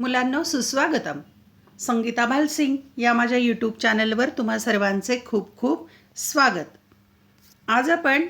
मुलांनो सुस्वागतम. संगीता भालसिंग या माझ्या यूट्यूब चॅनलवर तुम्हा सर्वांचे खूप खूप स्वागत. आज आपण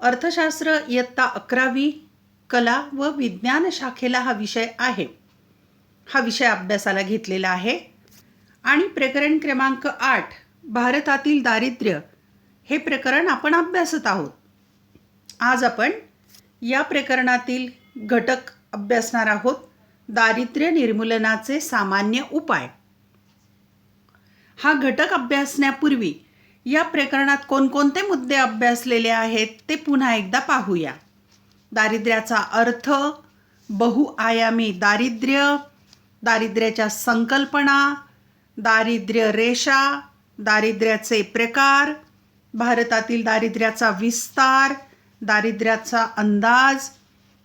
अर्थशास्त्र इयत्ता अकरावी कला व विज्ञान शाखेला हा विषय आहे. हा विषय अभ्यासाला घेतलेला आहे. आणि प्रकरण क्रमांक आठ भारतातील दारिद्र्य हे प्रकरण आपण अभ्यासत आहोत. आज आपण या प्रकरणातील घटक अभ्यासणार आहोत. दारिद्र्य निर्मूलनाचे सामान्य उपाय. हा घटक अभ्यासण्यापूर्वी या प्रकरणात कोणकोणते मुद्दे अभ्यासलेले आहेत ते पुन्हा एकदा पाहूया. दारिद्र्याचा अर्थ बहुआयामी दारिद्र्य दारिद्र्याच्या संकल्पना दारिद्र्य रेषा दारिद्र्याचे प्रकार भारतातील दारिद्र्याचा विस्तार दारिद्र्याचा अंदाज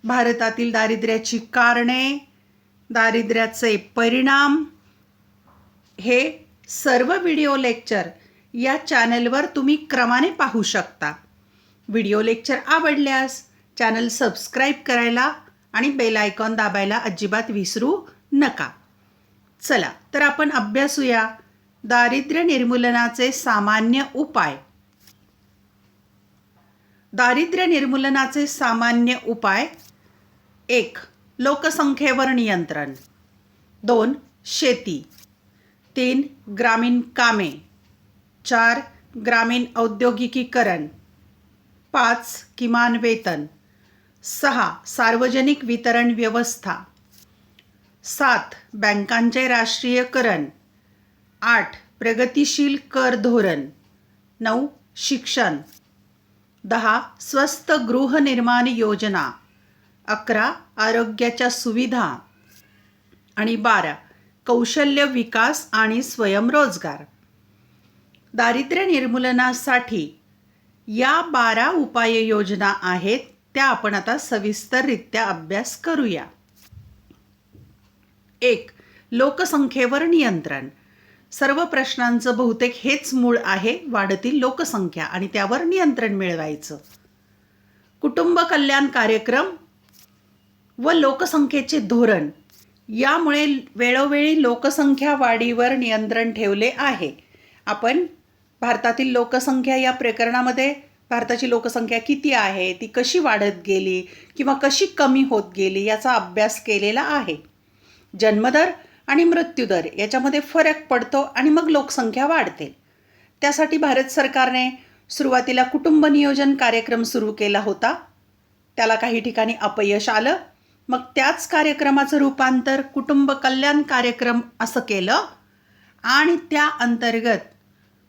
भारतातील दारिद्र्याची कारणे दारिद्र्याचे परिणाम हे सर्व व्हिडिओ लेक्चर या चॅनलवर तुम्ही क्रमाने पाहू शकता. व्हिडिओ लेक्चर आवडल्यास चॅनल सबस्क्राईब करायला आणि बेल आयकॉन दाबायला अजिबात विसरू नका. चला तर आपण अभ्यासूया दारिद्र्य निर्मूलनाचे सामान्य उपाय. दारिद्र्य निर्मूलनाचे सामान्य उपाय एक लोकसंख्येवर नियंत्रण. दोन शेती. तीन ग्रामीण कामे. चार ग्रामीण औद्योगिकीकरण. पाच किमान वेतन. सहा सार्वजनिक वितरण व्यवस्था. सात बँकांचे राष्ट्रीयकरण. आठ प्रगतिशील कर धोरण. नऊ शिक्षण. दहा स्वस्त गृहनिर्माण योजना. अकरा आरोग्याच्या सुविधा. आणि बारा कौशल्य विकास आणि स्वयंरोजगार दारिद्र्य निर्मूलनासाठी या बारा उपाययोजना आहेत त्या आपण आता सविस्तररित्या अभ्यास करूया. एक लोकसंख्येवर नियंत्रण. सर्व प्रश्नांचं बहुतेक हेच मूळ आहे वाढती लोकसंख्या आणि त्यावर नियंत्रण मिळवायचं. कुटुंब कल्याण कार्यक्रम व लोकसंख्येचे धोरण. यामुळे वेळोवेळी लोकसंख्या वाढीवर नियंत्रण ठेवले आहे. आपण भारतातील लोकसंख्या या प्रकरणामध्ये भारताची लोकसंख्या किती आहे ती कशी वाढत गेली किंवा कशी कमी होत गेली याचा अभ्यास केलेला आहे. जन्मदर आणि मृत्यूदर याच्यामध्ये फरक पडतो आणि मग लोकसंख्या वाढते. त्यासाठी भारत सरकारने सुरुवातीला कुटुंब नियोजन कार्यक्रम सुरू केला होता. त्याला काही ठिकाणी अपयश आलं. मग त्याच कार्यक्रमाचं रूपांतर कुटुंब कल्याण कार्यक्रम असं केलं. आणि त्या अंतर्गत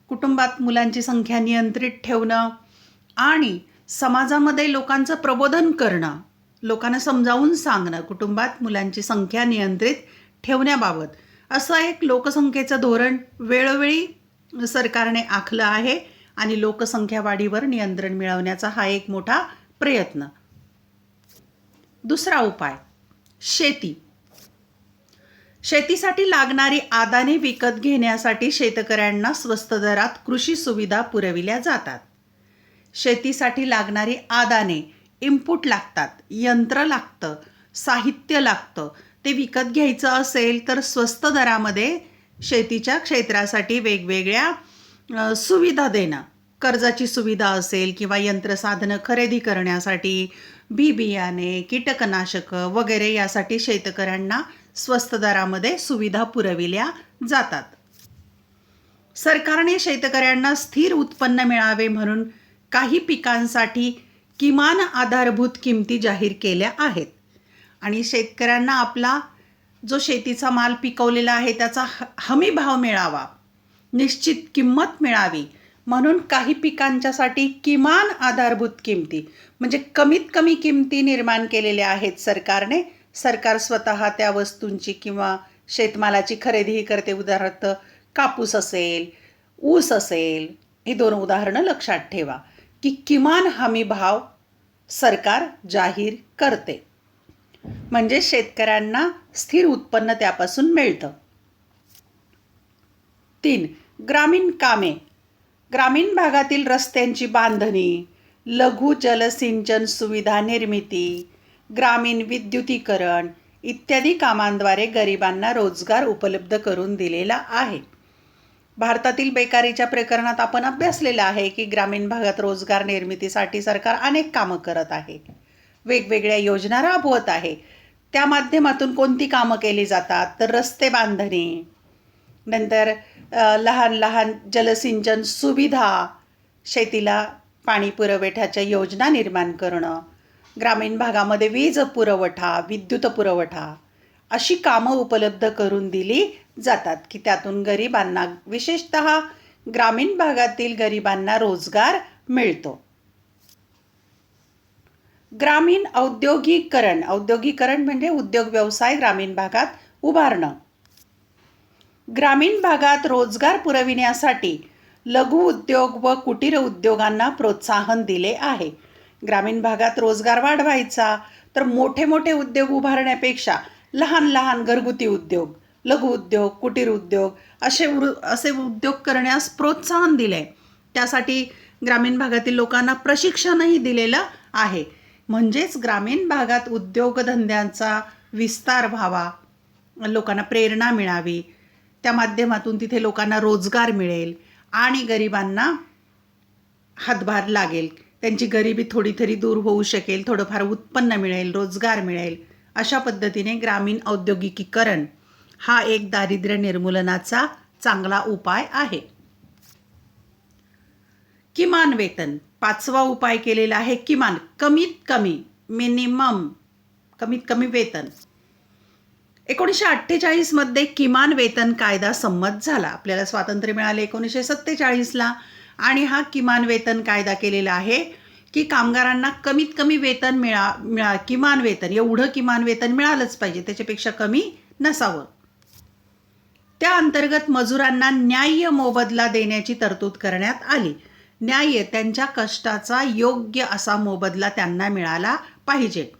कुटुंबात मुलांची संख्या नियंत्रित ठेवणं आणि समाजामध्ये लोकांचं प्रबोधन करणं लोकांना समजावून सांगणं कुटुंबात मुलांची संख्या नियंत्रित ठेवण्याबाबत. असं एक लोकसंख्येचं धोरण वेळोवेळी सरकारने आखलं आहे आणि लोकसंख्या वाढीवर नियंत्रण मिळवण्याचा हा एक मोठा प्रयत्न. दुसरा उपाय शेती. शेतीसाठी लागणारी आदाने विकत घेण्यासाठी शेतकऱ्यांना स्वस्त दरात कृषी सुविधा पुरविल्या जातात. शेतीसाठी लागणारी आदाने इनपुट लागतात यंत्र लागतं साहित्य लागतं. ते विकत घ्यायचं असेल तर स्वस्त दरामध्ये शेतीच्या क्षेत्रासाठी वेगवेगळ्या सुविधा देणं. कर्जाची सुविधा असेल किंवा यंत्रसाधनं खरेदी करण्यासाठी बी बियाणे कीटकनाशकं वगैरे यासाठी शेतकऱ्यांना स्वस्त दरामध्ये सुविधा पुरविल्या जातात. सरकारने शेतकऱ्यांना स्थिर उत्पन्न मिळावे म्हणून काही पिकांसाठी किमान आधारभूत किमती जाहीर केल्या आहेत. आणि शेतकऱ्यांना आपला जो शेतीचा माल पिकवलेला आहे त्याचा ह हमी भाव मिळावा निश्चित किंमत मिळावी म्हणून काही पिकांच्यासाठी किमान आधारभूत किमती म्हणजे कमीत कमी किमती निर्माण केलेल्या आहेत सरकारने. सरकार स्वतः त्या वस्तूंची किंवा शेतमालाची खरेदीही करते. उदाहरणार्थ कापूस असेल ऊस असेल ही दोन उदाहरणं लक्षात ठेवा की किमान हमी भाव सरकार जाहीर करते. म्हणजे शेतकऱ्यांना स्थिर उत्पन्न त्यापासून मिळतं. तीन ग्रामीण कामे ग्रामीण भागातील रस्त्यांची बांधणी लघु जलसिंचन सुविधा निर्मिती ग्रामीण विद्युतीकरण इत्यादी कामांद्वारे गरिबांना रोजगार उपलब्ध करून दिलेला आहे. भारतातील बेकारीच्या प्रकरणात आपण अभ्यासलेलं आहे की ग्रामीण भागात रोजगार निर्मितीसाठी सरकार अनेक कामं करत आहे. वेगवेगळ्या योजना राबवत आहे. त्या माध्यमातून कोणती कामं केली जातात? तर रस्ते बांधणे. नंतर लहान लहान जलसिंचन सुविधा शेतीला पाणी पुरवठ्याच्या योजना निर्माण करणं ग्रामीण भागामध्ये वीज पुरवठा विद्युत पुरवठा अशी कामं उपलब्ध करून दिली जातात की त्यातून गरिबांना विशेषत ग्रामीण भागातील गरिबांना रोजगार मिळतो. ग्रामीण औद्योगिकरण औद्योगिकरण म्हणजे उद्योग व्यवसाय ग्रामीण भागात उभारणं. ग्रामीण भागात रोजगार पुरविण्यासाठी लघु उद्योग व कुटीर उद्योगांना प्रोत्साहन दिले आहे. ग्रामीण भागात रोजगार वाढवायचा तर मोठे मोठे उद्योग उभारण्यापेक्षा लहान लहान घरगुती उद्योग लघु उद्योग कुटीर उद्योग असे वृ असे उद्योग करण्यास प्रोत्साहन दिले. आहे त्यासाठी ग्रामीण भागातील लोकांना प्रशिक्षणही दिलेलं आहे. म्हणजेच ग्रामीण भागात उद्योगधंद्यांचा विस्तार व्हावा लोकांना प्रेरणा मिळावी त्या माध्यमातून तिथे लोकांना रोजगार मिळेल आणि गरिबांना हातभार लागेल. त्यांची गरिबी थोडी तरी दूर होऊ शकेल थोडंफार उत्पन्न मिळेल रोजगार मिळेल. अशा पद्धतीने ग्रामीण औद्योगिकीकरण हा एक दारिद्र्य निर्मूलनाचा चांगला उपाय आहे. किमान वेतन पाचवा उपाय केलेला आहे किमान कमीत कमी मिनिमम कमीत कमी वेतन. एकोणीसशे अठ्ठेचाळीसमध्ये किमान वेतन कायदा संमत झाला. आपल्याला स्वातंत्र्य मिळाले एकोणीसशे सत्तेचाळीसला. आणि हा किमान वेतन कायदा केलेला आहे की कामगारांना कमीत कमी वेतन मिळा मिळा किमान वेतन एवढं किमान वेतन मिळालंच पाहिजे त्याच्यापेक्षा कमी नसावं. त्या अंतर्गत मजुरांना न्याय्य मोबदला देण्याची तरतूद करण्यात आली. न्याय्य त्यांच्या कष्टाचा योग्य असा मोबदला त्यांना मिळाला पाहिजे.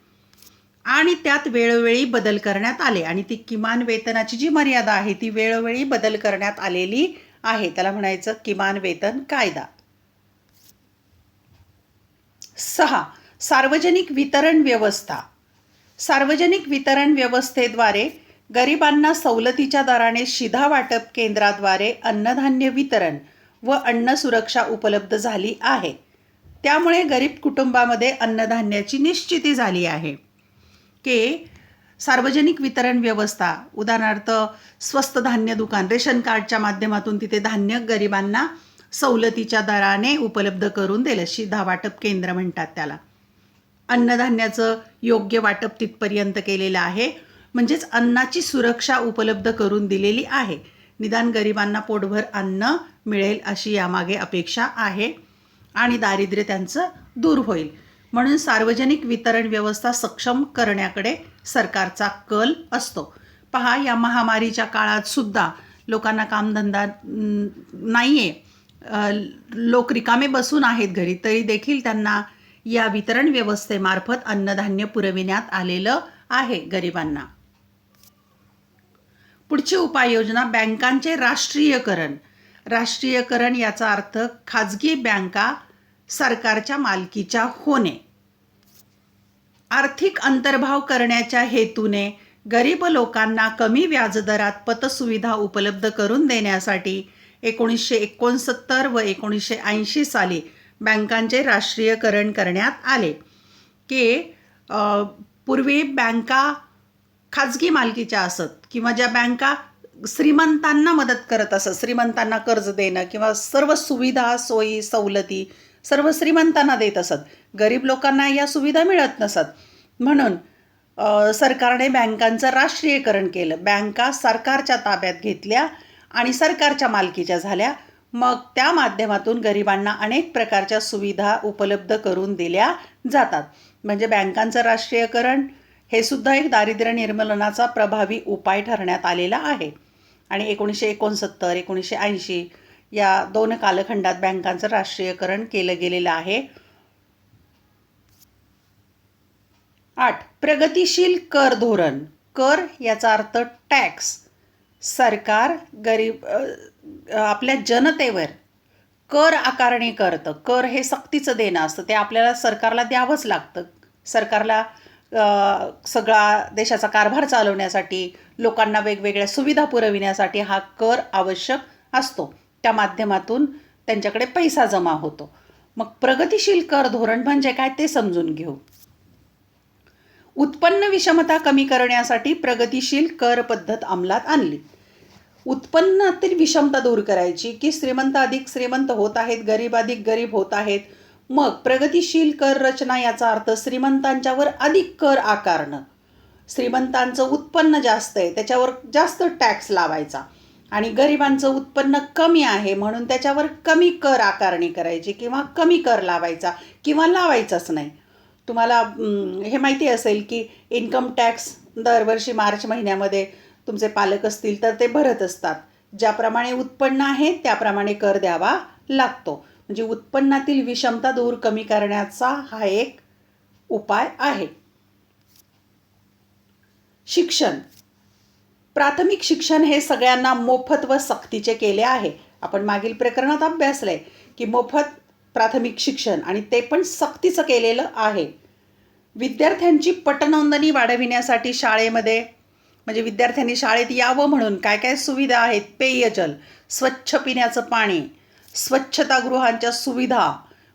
आणि त्यात वेळोवेळी बदल करण्यात आले. आणि ती किमान वेतनाची जी मर्यादा आहे ती वेळोवेळी बदल करण्यात आलेली आहे. त्याला म्हणायचं किमान वेतन कायदा. सहा. सार्वजनिक वितरण व्यवस्था. सार्वजनिक वितरण व्यवस्थेद्वारे गरिबांना सवलतीच्या दराने शिधा वाटप केंद्राद्वारे अन्नधान्य वितरण व अन्न सुरक्षा उपलब्ध झाली आहे. त्यामुळे गरीब कुटुंबामध्ये अन्नधान्याची निश्चिती झाली आहे. के सार्वजनिक वितरण व्यवस्था उदाहरणार्थ स्वस्त धान्य दुकान रेशन कार्डच्या माध्यमातून तिथे धान्य गरिबांना सवलतीच्या दराने उपलब्ध करून दिलं शिधा वाटप केंद्र म्हणतात त्याला. अन्नधान्याचं योग्य वाटप तिथपर्यंत केलेलं आहे म्हणजेच अन्नाची सुरक्षा उपलब्ध करून दिलेली आहे. निदान गरिबांना पोटभर अन्न मिळेल अशी यामागे अपेक्षा आहे आणि दारिद्र्य त्यांचं दूर होईल. म्हणून सार्वजनिक वितरण व्यवस्था सक्षम करण्याकडे सरकारचा कल असतो. पहा या महामारीच्या काळात सुद्धा लोकांना कामधंदा नाही आहे लोक रिकामे बसून आहेत घरी तरी देखील त्यांना या वितरण व्यवस्थेमार्फत अन्नधान्य पुरविण्यात आलेलं आहे गरिबांना. पुढची उपाययोजना बँकांचे राष्ट्रीयकरण. राष्ट्रीयकरण याचा अर्थ खाजगी बँका सरकारच्या मालकीच्या होणे. आर्थिक अंतर्भाव करण्याच्या हेतूने गरीब लोकांना कमी व्याजदरात पतसुविधा उपलब्ध करून देण्यासाठी एकोणीसशे एकोणसत्तर व एकोणीसशे ऐंशी साली बँकांचे राष्ट्रीयकरण करण्यात आले की पूर्वी बँका खाजगी मालकीच्या असत किंवा ज्या बँका श्रीमंतांना मदत करत असत श्रीमंतांना कर्ज देणं किंवा सर्व सुविधा सोयी सवलती सर्व श्रीमंतांना देत असत. गरीब लोकांना या सुविधा मिळत नसत. म्हणून सरकारने बँकांचं राष्ट्रीयकरण केलं. बँका सरकारच्या ताब्यात घेतल्या आणि सरकारच्या मालकीच्या झाल्या. मग त्या माध्यमातून गरिबांना अनेक प्रकारच्या सुविधा उपलब्ध करून दिल्या जातात. म्हणजे बँकांचं राष्ट्रीयकरण हे सुद्धा एक दारिद्र्य निर्मूलनाचा प्रभावी उपाय ठरण्यात आलेला आहे. आणि एकोणीसशे एकोणसत्तर एकोणीसशे ऐंशी या दोन कालखंडात बँकांचं राष्ट्रीयकरण केलं गेलेलं आहे. आठ प्रगतिशील कर धोरण. कर याचा अर्थ टॅक्स. सरकार गरीब आपल्या जनतेवर कर आकारणी करतं. कर हे सक्तीचं देणं असतं. ते आपल्याला सरकारला द्यावंच लागतं. सरकारला सगळा देशाचा कारभार चालवण्यासाठी लोकांना वेगवेगळ्या सुविधा पुरविण्यासाठी हा कर आवश्यक असतो. त्या माध्यमातून त्यांच्याकडे पैसा जमा होतो. मग प्रगतिशील कर धोरण म्हणजे काय ते समजून घेऊ. उत्पन्न विषमता कमी करण्यासाठी प्रगतिशील कर पद्धत अंमलात आणली. उत्पन्नातील विषमता दूर करायची की श्रीमंत अधिक श्रीमंत होत आहेत गरीब अधिक गरीब होत आहेत. मग प्रगतिशील कर रचना याचा अर्थ श्रीमंतांच्यावर अधिक कर आकारणं. श्रीमंतांचं उत्पन्न जास्त आहे त्याच्यावर जास्त टॅक्स लावायचा. आणि गरिबांचं उत्पन्न कमी आहे म्हणून त्याच्यावर कमी कर आकारणी करायची किंवा कमी कर लावायचा किंवा लावायचाच नाही. तुम्हाला हे माहिती असेल की इन्कम टॅक्स दरवर्षी मार्च महिन्यामध्ये तुमचे पालक असतील तर ते भरत असतात. ज्याप्रमाणे उत्पन्न आहे त्याप्रमाणे कर द्यावा लागतो. म्हणजे उत्पन्नातील विषमता दूर कमी करण्याचा हा एक उपाय आहे. शिक्षण. प्राथमिक शिक्षण हे सगळ्यांना मोफत व सक्तीचे केले आहे. आपण मागील प्रकरणात अभ्यासलंय की मोफत प्राथमिक शिक्षण आणि ते पण सक्तीचं केलेलं आहे. विद्यार्थ्यांची पटनोंदणी वाढविण्यासाठी शाळेमध्ये म्हणजे विद्यार्थ्यांनी शाळेत यावं म्हणून काय काय सुविधा आहेत? पेयजल स्वच्छ पिण्याचं पाणी स्वच्छतागृहांच्या सुविधा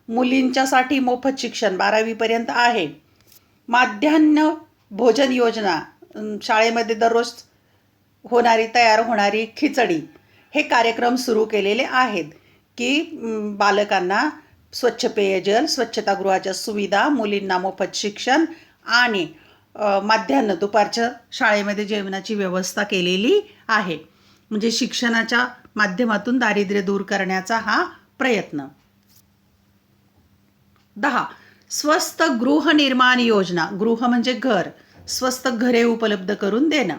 मुलींच्यासाठी मोफत शिक्षण बारावीपर्यंत आहे. माध्यान्ह भोजन योजना शाळेमध्ये दररोज होणारी तयार होणारी खिचडी हे कार्यक्रम सुरू केलेले आहेत की बालकांना स्वच्छ पेयजल स्वच्छतागृहाच्या सुविधा मुलींना मोफत शिक्षण आणि माध्यान्ह दुपारच्या शाळेमध्ये जेवणाची व्यवस्था केलेली आहे. म्हणजे शिक्षणाच्या माध्यमातून दारिद्र्य दूर करण्याचा हा प्रयत्न. दहा. स्वस्त गृहनिर्माण योजना. गृह म्हणजे घर. स्वस्त घरे उपलब्ध करून देणं.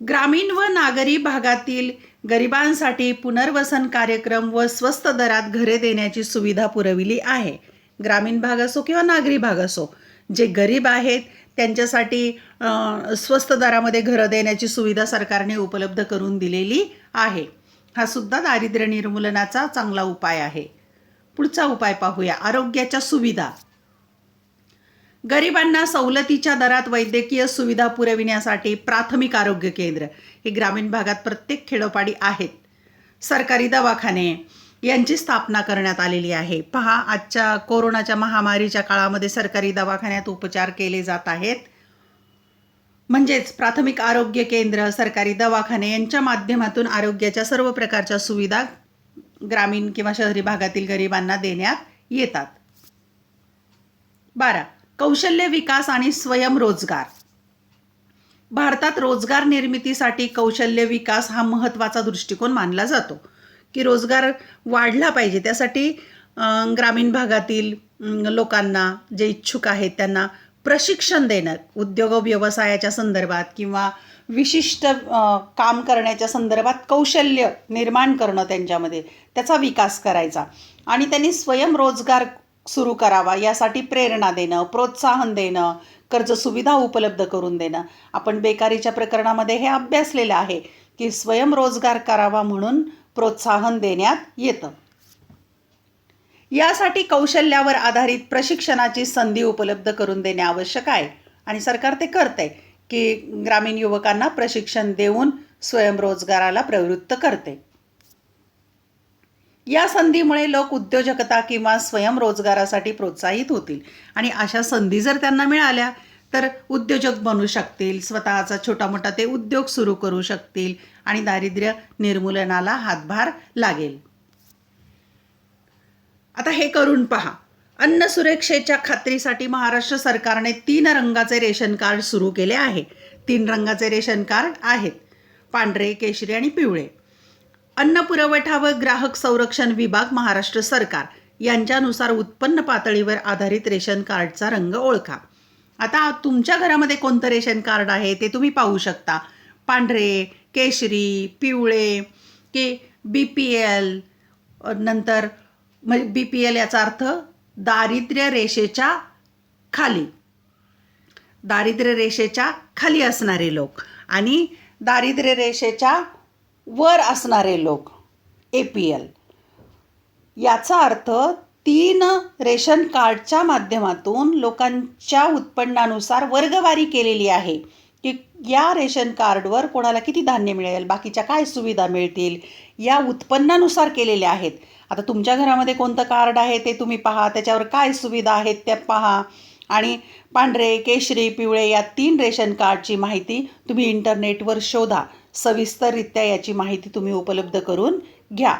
ग्रामीण व नागरी भागातील गरिबांसाठी पुनर्वसन कार्यक्रम व स्वस्त दरात घरे देण्याची सुविधा पुरविली आहे. ग्रामीण भाग असो किंवा नागरी भाग असो जे गरीब आहेत त्यांच्यासाठी स्वस्त दरामध्ये घरं देण्याची सुविधा सरकारने उपलब्ध करून दिलेली आहे. हा सुद्धा दारिद्र्य निर्मूलनाचा चांगला उपाय आहे. पुढचा उपाय पाहूया. आरोग्याच्या सुविधा. गरिबांना सवलतीच्या दरात वैद्यकीय सुविधा पुरविण्यासाठी प्राथमिक आरोग्य केंद्र हे ग्रामीण भागात प्रत्येक खेडोपाडी आहेत. सरकारी दवाखाने यांची स्थापना करण्यात आलेली आहे. पहा आजच्या कोरोनाच्या महामारीच्या काळामध्ये सरकारी दवाखान्यात उपचार केले जात आहेत. म्हणजेच प्राथमिक आरोग्य केंद्र सरकारी दवाखाने यांच्या माध्यमातून आरोग्याच्या सर्व प्रकारच्या सुविधा ग्रामीण किंवा शहरी भागातील गरिबांना देण्यात येतात. बारा. कौशल्य विकास आणि स्वयंरोजगार भारतात रोजगार निर्मितीसाठी कौशल्य विकास हा महत्त्वाचा दृष्टिकोन मानला जातो. की रोजगार वाढला पाहिजे त्यासाठी ग्रामीण भागातील लोकांना जे इच्छुक आहेत त्यांना प्रशिक्षण देणं उद्योग व्यवसायाच्या संदर्भात किंवा विशिष्ट काम करण्याच्या संदर्भात कौशल्य निर्माण करणं त्यांच्यामध्ये त्याचा विकास करायचा. आणि त्यांनी स्वयंरोजगार सुरू करावा यासाठी प्रेरणा देणं प्रोत्साहन देणं कर्ज सुविधा उपलब्ध करून देणं. आपण बेकारीच्या प्रकरणामध्ये हे अभ्यासलेलं आहे की स्वयंरोजगार करावा म्हणून प्रोत्साहन देण्यात येतं. यासाठी कौशल्यावर आधारित प्रशिक्षणाची संधी उपलब्ध करून देणे आवश्यक आहे. आणि सरकार ते करते की ग्रामीण युवकांना प्रशिक्षण देऊन स्वयंरोजगाराला प्रवृत्त करते या संधीमुळे लोक उद्योजकता किंवा स्वयंरोजगारासाठी प्रोत्साहित होतील. आणि अशा संधी जर त्यांना मिळाल्या तर उद्योजक बनू शकतील स्वतःचा छोटा मोठा ते उद्योग सुरू करू शकतील आणि दारिद्र्य निर्मूलनाला हातभार लागेल. आता हे करून पहा. अन्न सुरक्षेच्या खात्रीसाठी महाराष्ट्र सरकारने तीन रंगाचे रेशन कार्ड सुरू केले आहे. तीन रंगाचे रेशन कार्ड आहेत. पांढरे केशरी आणि पिवळे. अन्न पुरवठा व ग्राहक संरक्षण विभाग महाराष्ट्र सरकार यांच्यानुसार उत्पन्न पातळीवर आधारित रेशन कार्डचा रंग ओळखा. आता तुमच्या घरामध्ये कोणतं रेशन कार्ड आहे ते तुम्ही पाहू शकता. पांढरे केशरी पिवळे की बी पी एल नंतर म्हणजे बी पी एल याचा अर्थ दारिद्र्य रेषेच्या खाली. दारिद्र्य रेषेच्या खाली असणारे लोक. आणि दारिद्र्य रेषेच्या वर असणारे लोक ए पी एल याचा अर्थ तीन रेशन कार्डच्या माध्यमातून लोकांच्या उत्पन्नानुसार वर्गवारी केलेली आहे की या रेशन कार्डवर कोणाला किती धान्य मिळेल बाकीच्या काय सुविधा मिळतील या उत्पन्नानुसार केलेल्या आहेत. आता तुमच्या घरामध्ये कोणतं कार्ड आहे ते तुम्ही पहा त्याच्यावर काय सुविधा आहेत त्या पहा. आणि पांढरे केशरी पिवळे या तीन रेशन कार्डची माहिती तुम्ही इंटरनेटवर शोधा. सविस्तररित्या याची माहिती तुम्ही उपलब्ध करून घ्या.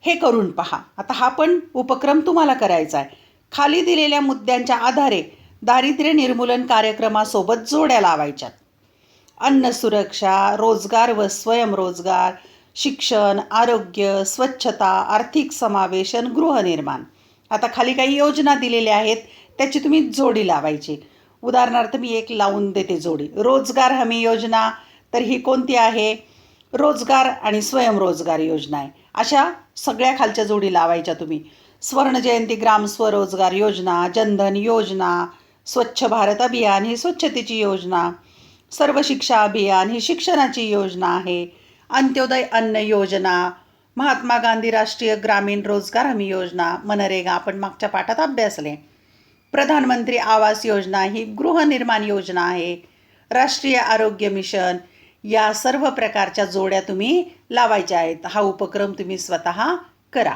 हे करून पहा. आता हा पण उपक्रम तुम्हाला करायचा आहे. खाली दिलेल्या मुद्द्यांच्या आधारे दारिद्र्य निर्मूलन कार्यक्रमासोबत जोड्या लावायच्यात. अन्न सुरक्षा रोजगार व स्वयंरोजगार शिक्षण आरोग्य स्वच्छता आर्थिक समावेशन गृहनिर्माण. आता खाली काही योजना दिलेल्या आहेत त्याची तुम्ही जोडी लावायची. उदाहरणार्थ मी एक लावून देते जोडी. रोजगार हमी योजना तर ही कोणती आहे? रोजगार आणि स्वयंरोजगार योजना आहे. अशा सगळ्या खालच्या जोडी लावायच्या तुम्ही. स्वर्णजयंती ग्राम स्वरोजगार योजना जनधन योजना स्वच्छ भारत अभियान ही स्वच्छतेची योजना सर्व शिक्षा अभियान ही शिक्षणाची योजना आहे. अंत्योदय अन्न योजना महात्मा गांधी राष्ट्रीय ग्रामीण रोजगार हमी योजना मनरेगा आपण मागच्या पाठात अभ्यासले. प्रधानमंत्री आवास योजना ही गृहनिर्माण योजना आहे. राष्ट्रीय आरोग्य मिशन या सर्व प्रकारच्या जोड्या तुम्ही लावायच्या आहेत. हा उपक्रम तुम्ही स्वतः करा.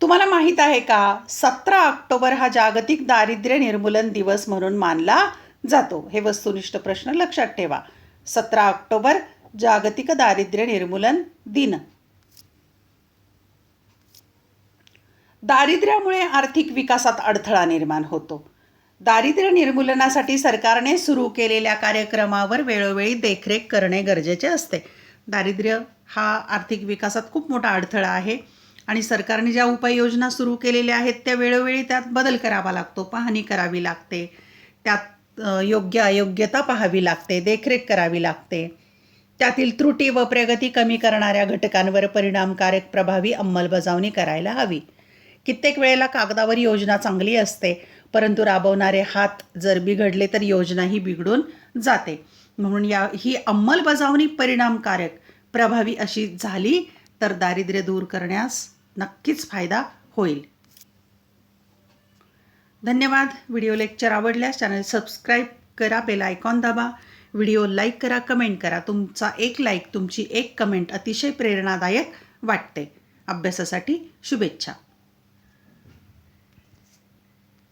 तुम्हाला माहीत आहे का? सतरा ऑक्टोबर हा जागतिक दारिद्र्य निर्मूलन दिवस म्हणून मानला जातो. हे वस्तुनिष्ठ प्रश्न लक्षात ठेवा. सतरा ऑक्टोबर जागतिक दारिद्र्य निर्मूलन दिन. दारिद्र्यामुळे आर्थिक विकासात अडथळा निर्माण होतो. दारिद्र्य निर्मूलनासाठी सरकारने सुरू केलेल्या कार्यक्रमावर वेळोवेळी देखरेख करणे गरजेचे असते. दारिद्र्य हा आर्थिक विकासात खूप मोठा अडथळा आहे आणि सरकारने ज्या उपाययोजना सुरू केलेल्या आहेत त्या वेळोवेळी त्यात बदल करावा लागतो. पाहणी करावी लागते. त्यात योग्य अयोग्यता पाहावी लागते. देखरेख करावी लागते. त्यातील त्रुटी व प्रगती कमी करणाऱ्या घटकांवर परिणामकारक प्रभावी अंमलबजावणी करायला हवी. कित्येक वेळेला कागदावर योजना चांगली असते परंतु राबवणारे हात जर बिघडले तर योजनाही बिघडून जाते. म्हणून या ही अंमलबजावणी परिणामकारक प्रभावी अशी झाली तर दारिद्र्य दूर करण्यास नक्कीच फायदा होईल. धन्यवाद. व्हिडिओ लेक्चर आवडल्यास चॅनल सबस्क्राईब करा बेल आयकॉन दाबा. व्हिडिओ लाईक करा कमेंट करा. तुमचा एक लाईक तुमची एक कमेंट अतिशय प्रेरणादायक वाटते. अभ्यासासाठी शुभेच्छा.